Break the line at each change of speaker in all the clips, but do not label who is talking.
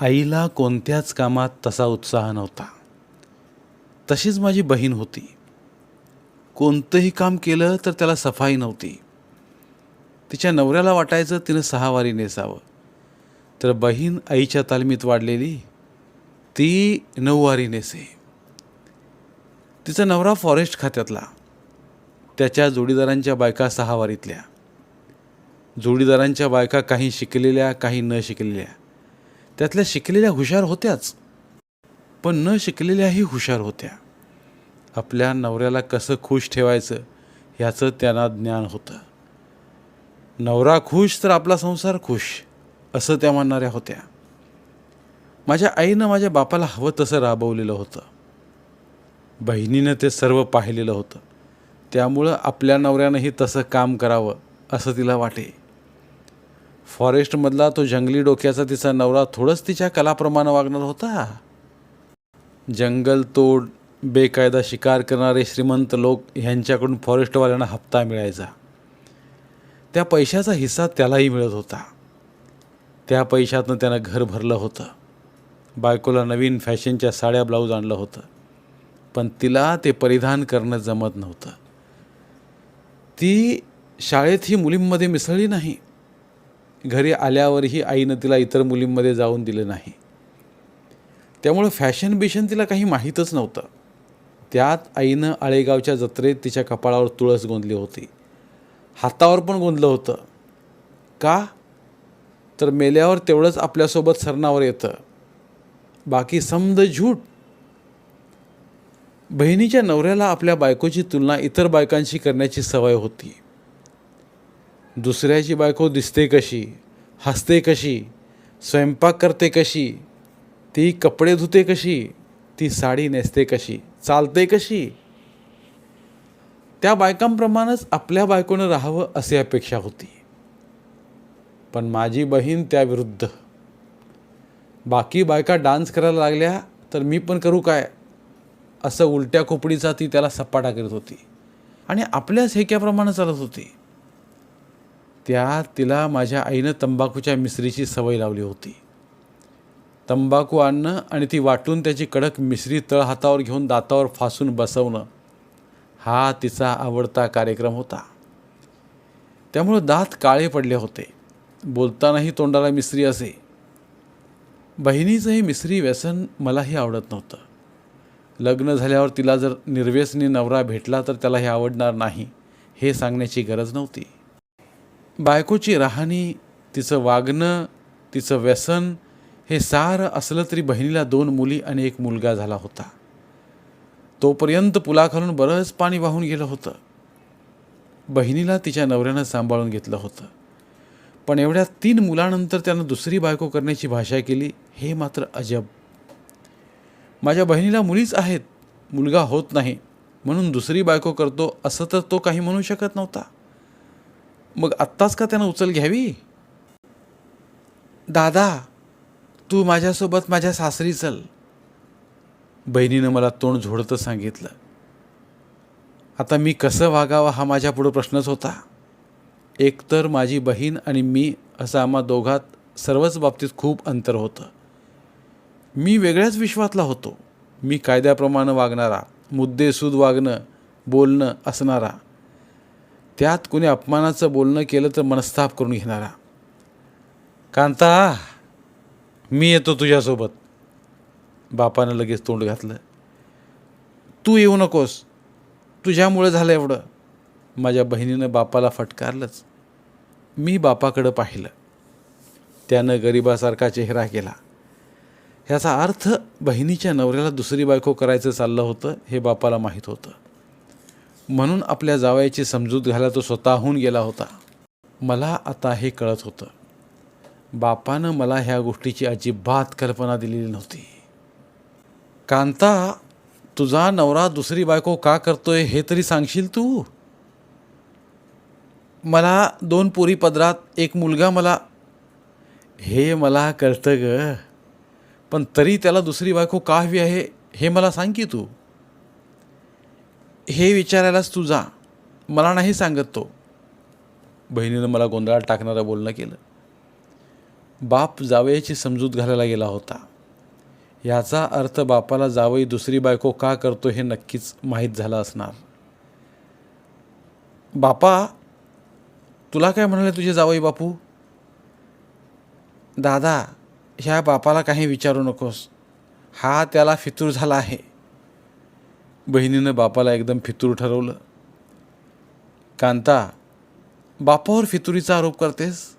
आईला कोणत्याच कामात तसा उत्साह नव्हता. तशीच माझी बहीण होती. कोणतंही काम केलं तर त्याला सफाई नव्हती. तिच्या नवऱ्याला वाटायचं तिनं सहावारी नेसावं. तर बहीण आईच्या तालमीत वाढलेली ती नऊवारी नेसे. तिचा नवरा फॉरेस्ट खात्यातला. त्याच्या जोडीदारांच्या बायका सहावारीतल्या. जोडीदारांच्या बायका काही शिकलेल्या काही न शिकलेल्या. त्यातल्या शिकलेल्या हुशार होत्याच. पण न शिकलेल्याही हुशार होत्या. आपल्या नवऱ्याला कसं खुश ठेवायचं ह्याचं त्यांना ज्ञान होतं. नवरा खुश तर आपला संसार खुश असं त्या म्हणणाऱ्या होत्या. माझ्या आईनं माझ्या बापाला हवं तसं राबवलेलं होतं. बहिणीनं ते सर्व पाहिलेलं होतं. त्यामुळं आपल्या नवऱ्यानंही तसं काम करावं असं तिला वाटे. फॉरेस्टमधला तो जंगली डोक्याचा तिचा नवरा थोडंच तिच्या कलाप्रमाणे वागणार होता. जंगल तोड बेकायदा शिकार करणारे श्रीमंत लोक ह्यांच्याकडून फॉरेस्टवाल्यांना हप्ता मिळायचा. त्या पैशाचा हिस्सा त्यालाही मिळत होता. त्या पैशातनं त्यानं घर भरलं होतं. बायकोला नवीन फॅशनच्या साड्या ब्लाऊज आणलं होतं. पण तिला ते परिधान करणं जमत नव्हतं. ती शाळेत ही मुलींमध्ये मिसळली नाही. घरी आल्यावरही आईनं तिला इतर मुलींमध्ये जाऊन दिलं नाही. त्यामुळं फॅशन बिशन तिला काही माहीतच नव्हतं. त्यात आईनं आळेगावच्या जत्रेत तिच्या कपाळावर तुळस गोंदली होती. हातावर पण गोंदलं होतं. का? तर मेल्यावर तेवढंच आपल्यासोबत सरणावर येतं. बाकी समद झूट बहिणीच्या नवऱ्याला आपल्या बायकोची तुलना इतर बायकांशी करण्याची सवय होती. दुसऱ्याची बायको दिसते कशी हसते कशी स्वयंपाक करते कशी ती कपडे धुते कशी ती साडी नेसते कशी चालते कशी. त्या बायकांप्रमाणेच आपल्या बायकोनं राहावं अशी अपेक्षा होती. पण माझी बहीण त्याविरुद्ध बाकी बायका डान्स करायला लागल्या तर मी पण करू काय? असं उलट्या खोपडीचा ती त्याला सपाटा करत होती. आणि आपल्याच हेक्याप्रमाणे चालत होती. त्या तिला माझ्या आईनं तंबाखूच्या मिसरीची सवय लावली होती. तंबाखू आणणं आणि ती वाटून त्याची कडक मिसरी तळ हातावर घेऊन दातावर फासून बसवणं हा तिचा आवडता कार्यक्रम होता. त्यामुळं दात काळे पडले होते. बोलतानाही तोंडाला मिसरी असे. बहिणीचं हे मिसरी व्यसन मलाही आवडत नव्हतं. लग्न झाल्यावर तिला जर निर्व्यसनी नवरा भेटला तर त्याला हे आवडणार नाही हे सांगण्याची गरज नव्हती. बायकोची राहणी तिचं वागणं तिचं व्यसन हे सारं असलं तरी बहिणीला दोन मुली आणि एक मुलगा झाला होता. तोपर्यंत पुलाखालून बरंच पाणी वाहून गेलं होतं. बहिणीला तिच्या नवऱ्यानं सांभाळून घेतलं होतं. पण एवढ्या तीन मुलानंतर त्यानं दुसरी बायको करण्याची भाषा केली हे मात्र अजब. माझ्या बहिणीला मुलीच आहेत मुलगा होत नाही म्हणून दुसरी बायको करतो असं तर तो काही म्हणू शकत नव्हता. मग आत्ताच का त्यानं उचल घ्यावी? दादा तू माझ्यासोबत माझ्या सासरी चल. बहिणीनं मला तोंड झोडतं सांगितलं. आता मी कसं वागावं हा माझ्या पुढं प्रश्नच होता. एकतर माझी बहीण आणि मी असं आम्हा दोघात सर्वच बाबतीत खूप अंतर होतं. मी वेगळ्याच विश्वातला होतो. मी कायद्याप्रमाणे वागणारा मुद्देसूद वागणं बोलणं असणारा. त्यात कोणी अपमानाचं बोलणं केलं तर मनस्ताप करून घेणारा. कांता मी येतो तुझ्यासोबत. बापानं लगेच तोंड घातलं. तू येऊ नकोस. तुझ्यामुळं झालं एवढं. माझ्या बहिणीनं बापाला फटकारलंच. मी बापाकडं पाहिलं. त्यानं गरिबासारखा चेहरा केला. ह्याचा अर्थ बहिणीच्या नवऱ्याला दुसरी बायको करायचं चाललं होतं हे बापाला माहीत होतं. म्हणून आपल्या जावयाची समजूत घाला तो स्वतःहून गेला होता. मला आता हे कळत होतं. बापानं मला ह्या गोष्टीची अजिबात कल्पना दिलेली नव्हती. कांता तुझा नवरा दुसरी बायको का करतोय हे तरी सांगशील तू? मला दोन पोरी पदरात एक मुलगा मला. हे मला कळतं ग. पण तरी त्याला दुसरी बायको का हवी आहे हे मला सांग की तू. हे विचारायलाच तू जा. मला नाही सांगत तो. बहिणीनं मला गोंधळात टाकणारं बोलणं केलं. बाप जावयाची समजूत घालायला गेला होता. याचा अर्थ बापाला जावई दुसरी बायको का करतो हे नक्कीच माहीत झालं असणार. बापा तुला काय म्हणाले तुझे जावई बापू? दादा ह्या बापाला काही विचारू नकोस. हा त्याला फितूर झाला आहे. बहिणीनं बापाला एकदम फितूर ठरवलं. कांता बापावर फितुरीचा आरोप करतेस?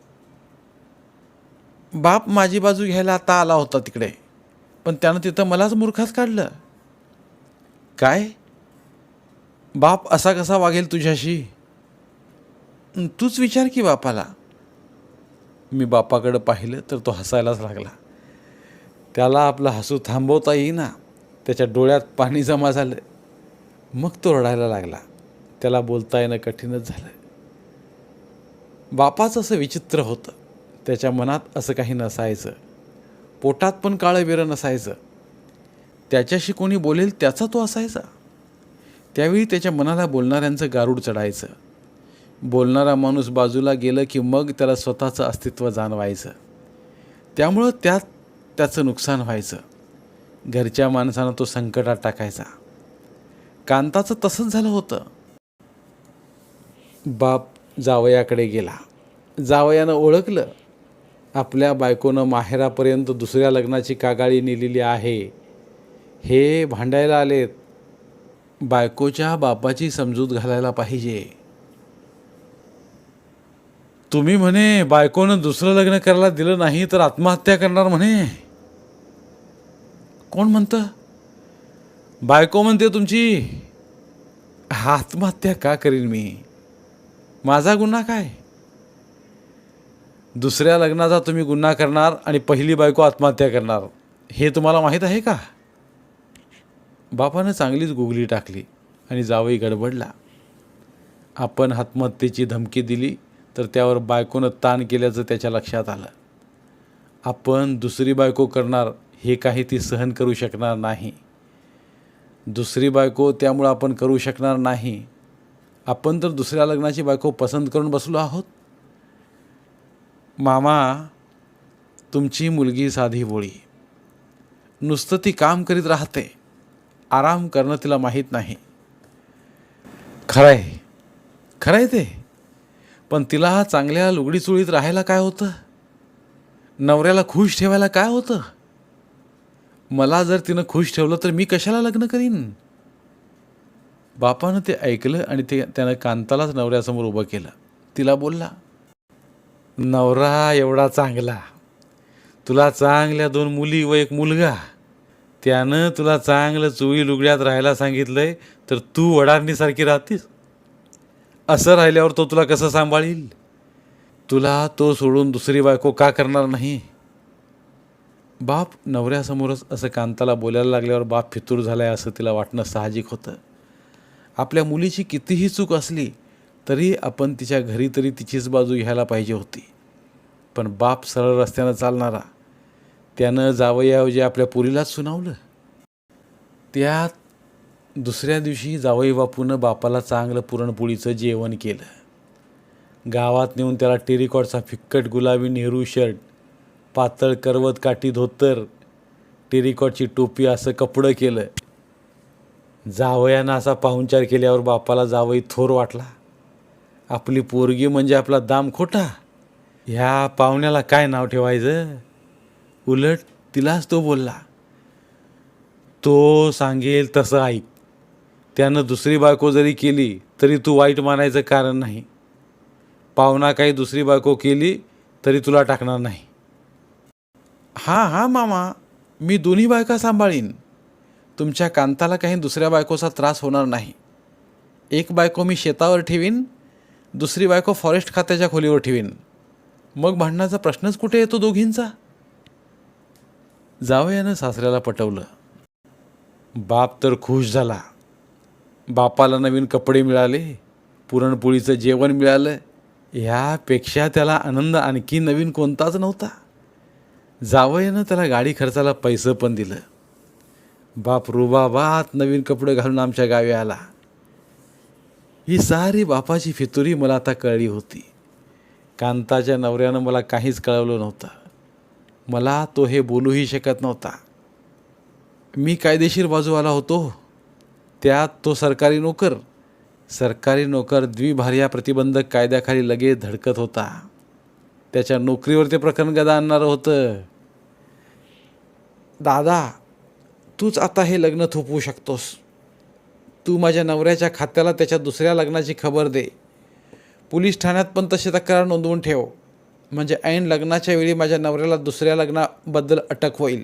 बाप माझी बाजू घ्यायला आता आला होता तिकडे पण त्यानं तिथं मलाच मूर्खात काढलं. काय? बाप असा कसा वागेल तुझ्याशी? तूच विचार की बापाला. मी बापाकडं पाहिलं तर तो हसायलाच लागला. त्याला आपलं हसू थांबवता येईना. त्याच्या डोळ्यात पाणी जमा झालं. मग तो रडायला लागला. त्याला बोलता येणं कठीणच झालं. बापाचं असं विचित्र होतं. त्याच्या मनात असं काही नसायचं. पोटात पण काळं बिरं नसायचं. त्याच्याशी कोणी बोलेल त्याचा तो असायचा. त्यावेळी त्याच्या मनाला बोलणाऱ्यांचं गारूड चढायचं. बोलणारा माणूस बाजूला गेलं की मग त्याला स्वतःचं अस्तित्व जाणवायचं. त्यामुळं त्यात त्याचं नुकसान व्हायचं. घरच्या माणसानं तो संकटात टाकायचा. कांताचं तसंच झालं होतं. बाप जावयाकडे गेला. जावयानं ओळखलं आपल्या बायकोनं माहेरापर्यंत दुसऱ्या लग्नाची कागाळी नेलेली आहे. हे भांडायला आलेत. बायकोच्या बापाची समजूत घालायला पाहिजे. तुम्ही म्हणे बायकोनं दुसरं लग्न करायला दिलं नाही तर आत्महत्या करणार म्हणे. कोण म्हणतं? बायको म्हणते तुमची आत्महत्या का करीन मी? माझा गुन्हा काय? दुसऱ्या लग्नाचा तुम्ही गुन्हा करणार आणि पहिली बायको आत्महत्या करणार. हे तुम्हाला माहीत आहे का? बापानं चांगलीच गुगली टाकली आणि जावई गडबडला. आपण आत्महत्येची धमकी दिली तर त्यावर बायकोनं ताण केल्याचं त्याच्या लक्षात आलं. आपण दुसरी बायको करणार हे काही ती सहन करू शकणार नाही. दुसरी बायको त्यामुळं आपण करू शकणार नाही. आपण तर दुसऱ्या लग्नाची बायको पसंत करून बसलो आहोत. मामा तुमची मुलगी साधी बोळी नुसतं ती काम करीत राहते. आराम करणं तिला माहीत नाही. खरं आहे खरं आहे ते. पण तिला चांगल्या लुगडीचुळीत राहायला काय होतं? नवऱ्याला खुश ठेवायला काय होतं? मला जर तिनं खुश ठेवलं तर मी कशाला लग्न करीन? बापानं ते ऐकलं आणि ते त्यानं कांतालाच नवऱ्यासमोर उभं केलं. तिला बोलला नवरा एवढा चांगला. तुला चांगल्या दोन मुली व एक मुलगा. त्यानं तुला चांगलं चुळी लुगड्यात राहायला सांगितलंय तर तू वडारणीसारखी राहतीस. असं राहिल्यावर तो तुला कसं सांभाळील? तुला तो सोडून दुसरी बायको का करणार नाही? बाप नवऱ्यासमोरच असं कांताला बोलायला लागल्यावर बाप फितूर झाला आहे असं तिला वाटणं साहजिक होतं. आपल्या मुलीची कितीही चूक असली तरी आपण तिच्या घरी तरी तिचीच बाजू घ्यायला पाहिजे होती. पण बाप सरळ रस्त्यानं चालणारा त्यानं जावयाऐवजी आपल्या पुरीलाच सुनावलं. त्यात दुसऱ्या दिवशी जावई बापूनं बापाला चांगलं पुरणपोळीचं जेवण केलं. गावात नेऊन त्याला टेरिकॉटचा फिक्कट गुलाबी नेहरू शर्ट पातळ करवत काठी धोतर टेरिकॉटची टोपी असं कपडं केलं. जावयानं असा पाहुणचार केल्यावर बापाला जावई थोर वाटला. आपली पोरगी म्हणजे आपला दाम खोटा. ह्या पाहुण्याला काय नाव ठेवायचं? उलट तिलाच तो बोलला. तो सांगेल तसं ऐक त्यानं दुसरी बायको जरी केली तरी तू वाईट मानायचं कारण नाही. पाहुणा काही दुसरी बायको केली तरी तुला टाकणार नाही. हां हां मामा. मी दोन्ही बायका सांभाळीन. तुमच्या कांताला काही दुसऱ्या बायकोचा त्रास होणार नाही. एक बायको मी शेतावर ठेवीन दुसरी बायको फॉरेस्ट खात्याच्या खोलीवर ठेवीन. मग भांडणाचा प्रश्नच कुठे येतो दोघींचा? जावयानं सासऱ्याला पटवलं. बाप तर खुश झाला. बापाला नवीन कपडे मिळाले पुरणपोळीचं जेवण मिळालं. ह्यापेक्षा त्याला आनंद आणखी नवीन कोणताच नव्हता. जावयानं त्याला गाडी खर्चाला पैसे पण दिलं. बाप रुबाबात नवीन कपडे घालून आमच्या गावी आला. ही सारी बापाची फितुरी मला आता कळली होती. कांताच्या नवऱ्यानं मला काहीच कळवलं नव्हतं. मला तो हे बोलूही शकत नव्हता. मी कायदेशीर बाजूवाला होतो. त्यात तो सरकारी नोकर. सरकारी नोकर द्विभार्या प्रतिबंधक कायद्याखाली लगेच धडकत होता. त्याच्या नोकरीवर ते प्रकरण गदा आणणारं होतं. दादा तूच आता हे लग्न थोपवू शकतोस. तू माझ्या नवऱ्याच्या खात्याला त्याच्या दुसऱ्या लग्नाची खबर दे. पोलीस ठाण्यात पण तशी तक्रार नोंदवून ठेव. म्हणजे ऐन लग्नाच्या वेळी माझ्या नवऱ्याला दुसऱ्या लग्नाबद्दल अटक होईल.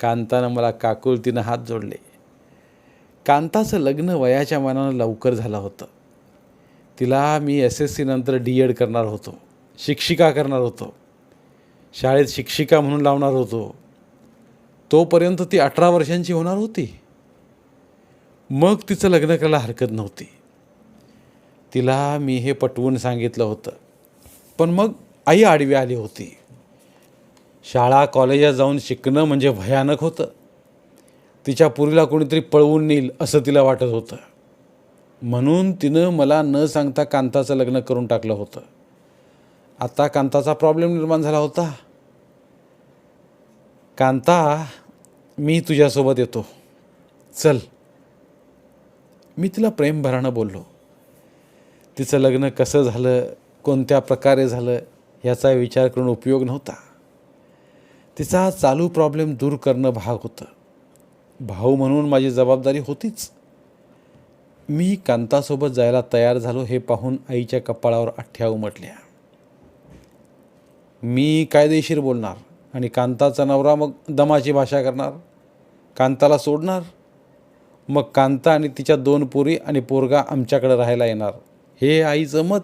कांतानं मला काकुलतीनं हात जोडले. कांताचं लग्न वयाच्या मानानं लवकर झालं होतं. तिला मी एस एस सीनंतर डी एड करणार होतो. शिक्षिका करणार होतो. शाळेत शिक्षिका म्हणून लावणार होतो. तोपर्यंत ती अठरा वर्षांची होणार होती. मग तिचं लग्न करायला हरकत नव्हती. तिला मी हे पटवून सांगितलं होतं. पण मग आई आडवी आली होती. शाळा कॉलेजात जाऊन शिकणं म्हणजे भयानक होतं. तिच्या पुरीला कोणीतरी पळवून नेईल असं तिला वाटत होतं. म्हणून तिनं मला न सांगता कांताचं लग्न करून टाकलं होतं. आता कांताचा प्रॉब्लेम निर्माण झाला होता. कांता मी तुझ्यासोबत येतो. चल. मी तिला प्रेमभरानं बोललो. तिचं लग्न कसं झालं कोणत्या प्रकारे झालं याचा विचार करून उपयोग नव्हता. तिचा चालू प्रॉब्लेम दूर करणं भाग होतं. भाऊ म्हणून माझी जबाबदारी होतीच. मी कांतासोबत जायला तयार झालो हे पाहून आईच्या कपाळावर अठ्ठ्या उमटल्या. मी कायदेशीर बोलणार. आणि कांताचा नवरा मग दमाची भाषा करणार. कांताला सोडणार. मग कांता आणि तिच्या दोन पोरी आणि पोरगा आमच्याकडे राहायला येणार. हे आईचं मत.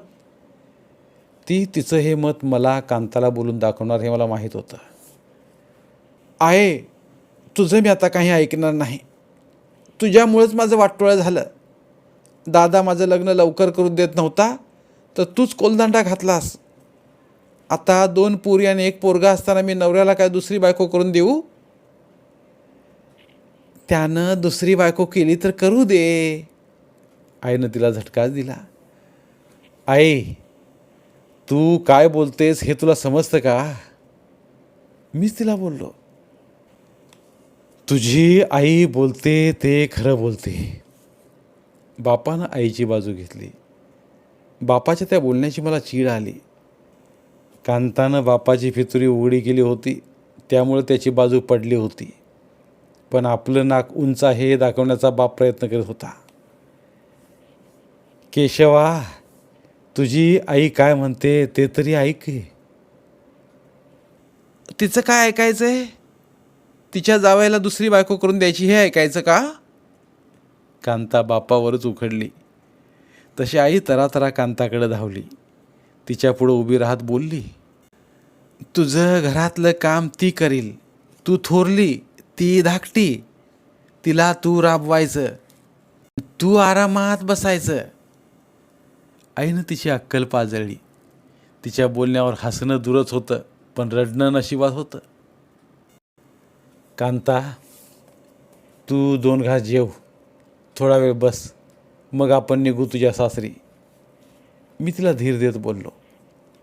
ती तिचं हे मत मला कांताला बोलून दाखवणार हे मला माहीत होतं. आहे तुझं मी आता काही ऐकणार नाही. तुझ्यामुळेच माझं वाटोळं झालं. दादा माझं लग्न लवकर करून देत नव्हता तर तूच कोलदांडा घातलास. आता दोन पोरी आणि एक पोरगा असताना मी नवऱ्याला काय दुसरी बायको करून देऊ? त्यानं दुसरी बायको केली तर करू दे. आईनं तिला झटकाच दिला. आई तू काय बोलतेस हे तुला समजतं का? मीच तिला बोललो. तुझी आई बोलते ते खरं बोलते. बापानं आईची बाजू घेतली. बापाच्या त्या बोलण्याची मला चीड आली. कांतानं बापाची फितुरी उघडी केली होती. त्यामुळे त्याची बाजू पडली होती. पण आपलं नाक उंच आहे हे दाखवण्याचा बाप प्रयत्न करत होता. केशवा तुझी आई काय म्हणते ते तरी ऐक तिचं काय ऐकायचं आहे तिच्या जावयाला दुसरी बायको करून द्यायची हे ऐकायचं का? कांता बापावरच उखडली. तशी आई तरातरा कांताकडे धावली. तिच्या पुढं उभी राहत बोलली तुझं घरातलं काम ती करील. तू थोरली ती धाकटी. तिला तू राबवायचं. तू आरामात बसायचं. आईनं तिची अक्कल पाजळली. तिच्या बोलण्यावर हसणं दूरच होतं पण रडणं नशिबात होतं. कांता तू दोन घास जेव. थोडा वेळ बस. मग आपण निघू तुझ्या सासरी. मी तिला धीर देत बोललो.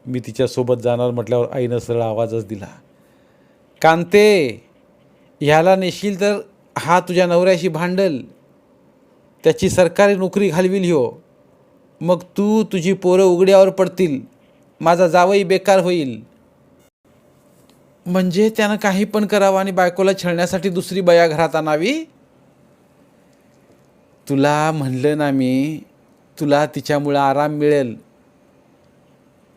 मी तिच्यासोबत जाणार म्हटल्यावर आईनं सरळ आवाजच दिला. कांते ह्याला नेशील तर हा तुझ्या नवऱ्याशी भांडल. त्याची सरकारी नोकरी घालविल हो मग तू तुझी पोरं उघड्यावर पडतील. माझा जावई बेकार होईल. म्हणजे त्यानं काही पण करावं आणि बायकोला छळण्यासाठी दुसरी बया घरात आणावी? तुला म्हणलं ना मी तुला तिच्यामुळं आराम मिळेल.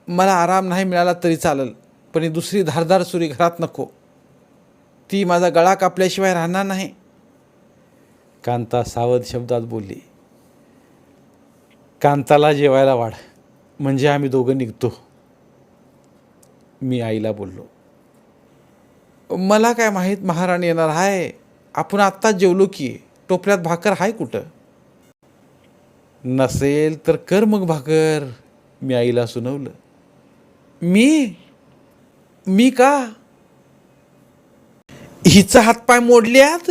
मला आराम नाही मिळाला तरी चालेल पण ही दुसरी धारदार सुरी घरात नको. ती माझा गळा कापल्याशिवाय राहणार नाही. कांता सावध शब्दात बोलली. कांताला जेवायला वाढ म्हणजे आम्ही दोघं निघतो. मी आईला बोललो. मला काय माहीत महाराणी येणार आहे आपण आत्ताच जेवलो की टोपल्यात भाकर आहे कुठं? नसेल तर कर मग भाकर. मी आईला सुनवलं. मी? मी का? हिचा हातपाय मोडल्यात?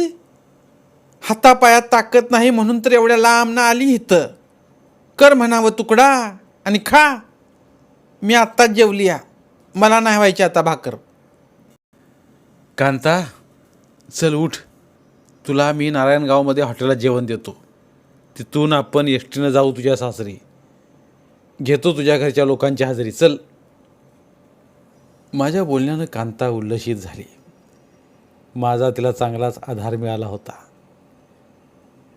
हातापायात ताकद नाही म्हणून तर एवढ्या लांब ना आली इथं. कर म्हणावं तुकडा आणि खा. मी आत्ताच जेवली या. मला नाही व्हायची आता भाकर. कांता चल उठ. तुला मी नारायणगावमध्ये हॉटेलात जेवण देतो. तिथून आपण एस टीनं जाऊ तुझ्या सासरी. घेतो तुझ्या घरच्या लोकांची हजेरी. चल. माझ्या बोलण्यानं कांता उल्लसित झाली. माझा तिला चांगलाच आधार मिळाला होता.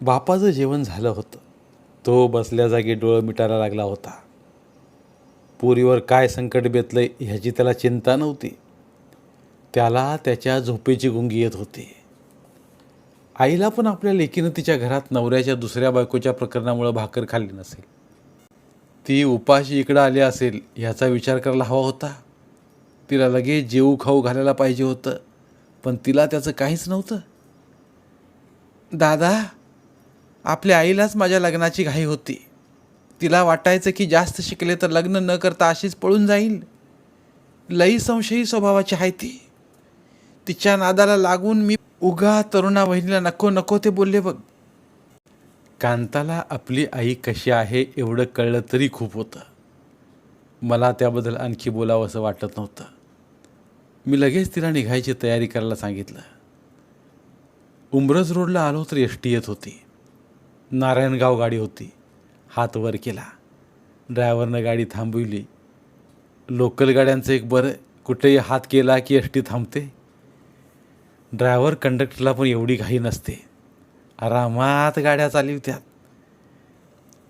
बापाचं जेवण झालं होतं. तो बसल्या जागी डोळं मिटायला लागला होता. पुरीवर काय संकट बेतलं ह्याची त्याला चिंता नव्हती. त्याला त्याच्या झोपेची गुंगी येत होती. आईला पण आपल्या लेकीनं तिच्या घरात नवऱ्याच्या दुसऱ्या बायकोच्या प्रकरणामुळं भाकर खाल्ली नसेल. ती उपाशी इकडं आली असेल ह्याचा विचार करायला हवा होता. तिला लगेच जेऊ खाऊ घालायला पाहिजे होतं पण तिला त्याचं काहीच नव्हतं. दादा आपल्या आईलाच माझ्या लग्नाची घाई होती. तिला वाटायचं की जास्त शिकले तर लग्न न करता अशीच पळून जाईल. लई संशयी स्वभावाची आहे ती. तिच्या नादाला लागून मी उगा तरुणा बहिणीला नको नको ते बोलले बघ. कांताला आपली आई कशी आहे एवढं कळलं तरी खूप होतं. मला त्याबद्दल आणखी बोलावं असं वाटत नव्हतं. मी लगेच तिला निघायची तयारी करायला सांगितलं. उमरज रोडला आलो तर एस टी येत होती. नारायणगाव गाडी होती. हात वर केला. ड्रायव्हरनं गाडी थांबविली. लोकल गाड्यांचं एक बरं कुठेही हात केला की एस टी थांबते? ड्रायव्हर कंडक्टरला पण एवढी घाई नसते. आरामात गाड्या चालवत्यात.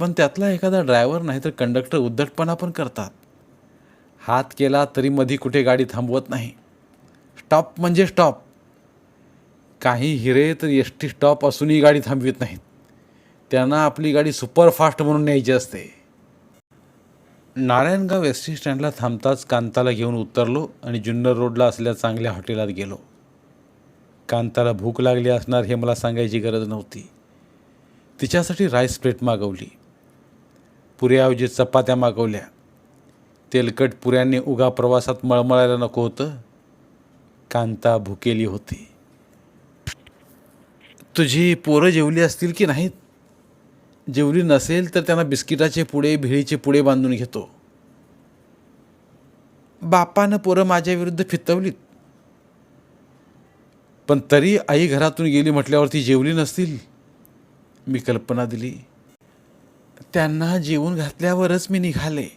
पण त्यातला एखादा ड्रायव्हर नाही तर कंडक्टर उद्धटपणा पण करतात. हात केला तरी मधी कुठे गाडी थांबवत नाही. स्टॉप म्हणजे स्टॉप. काही हिरे तर एस टी स्टॉप असूनही गाडी थांबवित नाहीत. त्यांना आपली गाडी सुपरफास्ट म्हणून न्यायची असते. नारायणगाव एस टी स्टँडला थांबताच कांताला घेऊन उतरलो आणि जुन्नर रोडला असल्या चांगल्या हॉटेलात गेलो. कांताला भूक लागली असणार हे मला सांगायची गरज नव्हती. तिच्यासाठी राईस प्लेट मागवली. पुऱ्याऐवजी चपात्या मागवल्या. तेलकट पुऱ्यांनी उगा प्रवासात मळमळायला नको होतं. कांता भुकेली होती. तुझी पोरं जेवली असतील की नाहीत? जेवली नसेल तर त्यांना बिस्किटाचे पुडे भिळीचे पुडे बांधून घेतो. बापानं पोरं माझ्या विरुद्ध फितवलीत. पण तरी आई घरातून गेली म्हटल्यावरती जेवली नसतील. मी कल्पना दिली. त्यांना जेवून घातल्यावरच मी निघाले.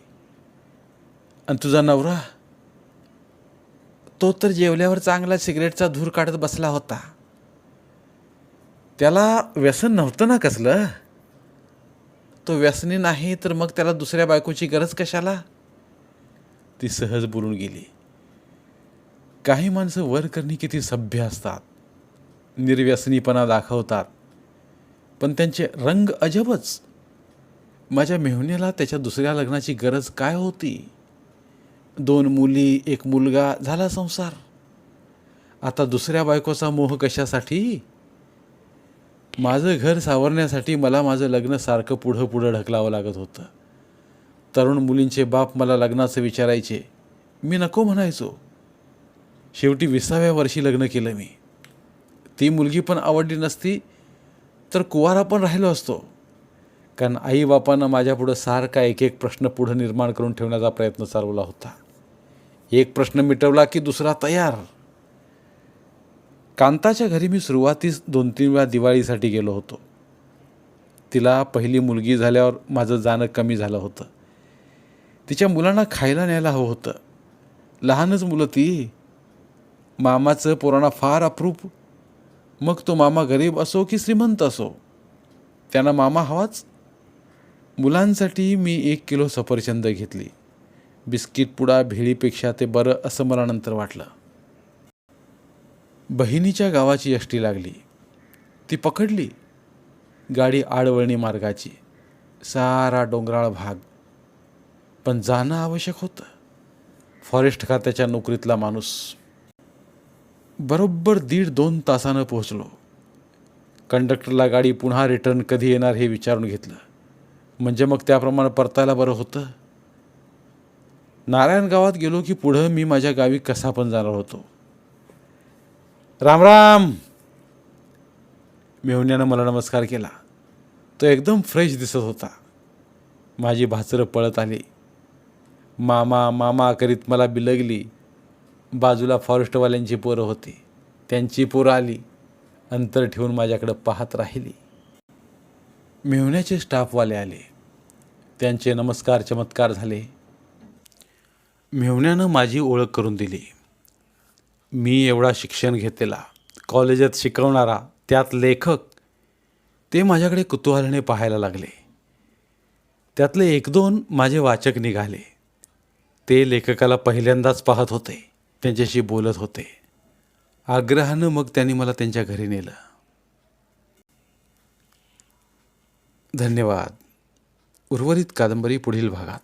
आणि तुझा नवरा? तो तर जेवल्यावर चांगला सिगरेटचा धूर काढत बसला होता. त्याला व्यसन नव्हतं ना कसलं? तो व्यसनी नाही तर मग त्याला दुसऱ्या बायकोची गरज कशाला? ती सहज बोलून गेली. काही माणसं वरकरणी किती सभ्य असतात निर्व्यसनीपणा दाखवतात पण त्यांचे रंग अजबच. माझ्या मेहुण्याला त्याच्या दुसऱ्या लग्नाची गरज काय होती? दोन मुली एक मुलगा झाला संसार. आता दुसऱ्या बायकोचा मोह कशासाठी? माझं घर सावरण्यासाठी मला माझं लग्न सारखं पुढं पुढं ढकलावं लागत होतं. तरुण मुलींचे बाप मला लग्नाचं विचारायचे. मी नको म्हणायचो. शेवटी विसाव्या वर्षी लग्न केलं मी. ती मुलगी पण आवडली नसती तर कुवारा पण राहिलो असतो. कारण आईबापानं माझ्यापुढं सारखा एक एक प्रश्न पुढं निर्माण करून ठेवण्याचा प्रयत्न चालवला होता. एक प्रश्न मिटवला की दुसरा तयार. कांताच्या घरी मी सुरुवातीस दोन तीन वेळा दिवाळीसाठी गेलो होतो. तिला पहिली मुलगी झाल्यावर माझं जाणं कमी झालं होतं. तिच्या मुलांना खायला न्यायला हवं होतं. लहानच मुलं ती. मामाचं पोरांना फार अप्रूप. मग तो मामा गरीब असो की श्रीमंत असो त्यांना मामा हवाच. मुलांसाठी मी एक किलो सफरचंद घेतली. बिस्किट पुडा भेळीपेक्षा ते बरं असं मला नंतर वाटलं. बहिणीच्या गावाची यष्टी लागली. ती पकडली. गाडी आडवळणी मार्गाची. सारा डोंगराळ भाग. पण जाणं आवश्यक होतं. फॉरेस्ट खात्याच्या नोकरीतला माणूस. बरोबर दीड दोन तासानं पोहोचलो. कंडक्टरला गाडी पुन्हा रिटर्न कधी येणार हे विचारून घेतलं. म्हणजे मग त्याप्रमाणे परतायला बरं होतं? नारायण गावात गेलो की पुढं मी माझ्या गावी कसा पण जाणार होतो. राम राम! मेहुण्यानं मला नमस्कार केला. तो एकदम फ्रेश दिसत होता. माझी भाचरं पळत आली. मामा मामा करीत मला बिलगली. बाजूला फॉरेस्टवाल्यांची पोरं होती. त्यांची पोरं आली. अंतर ठेवून माझ्याकडं पाहत राहिली. मेहुण्याचे स्टाफवाले आले. त्यांचे नमस्कार चमत्कार झाले. मेहुण्यानं माझी ओळख करून दिली. मी एवढा शिक्षण घेतलेला कॉलेजात शिकवणारा त्यात लेखक ते माझ्याकडे कुतूहलाने पाहायला लागले. त्यातले एक दोन माझे वाचक निघाले. ते लेखकाला पहिल्यांदाच पाहत होते. त्यांच्याशी बोलत होते. आग्रहानं मग त्यांनी मला त्यांच्या घरी नेलं. धन्यवाद. उर्वरित कादंबरी पुढील भागात.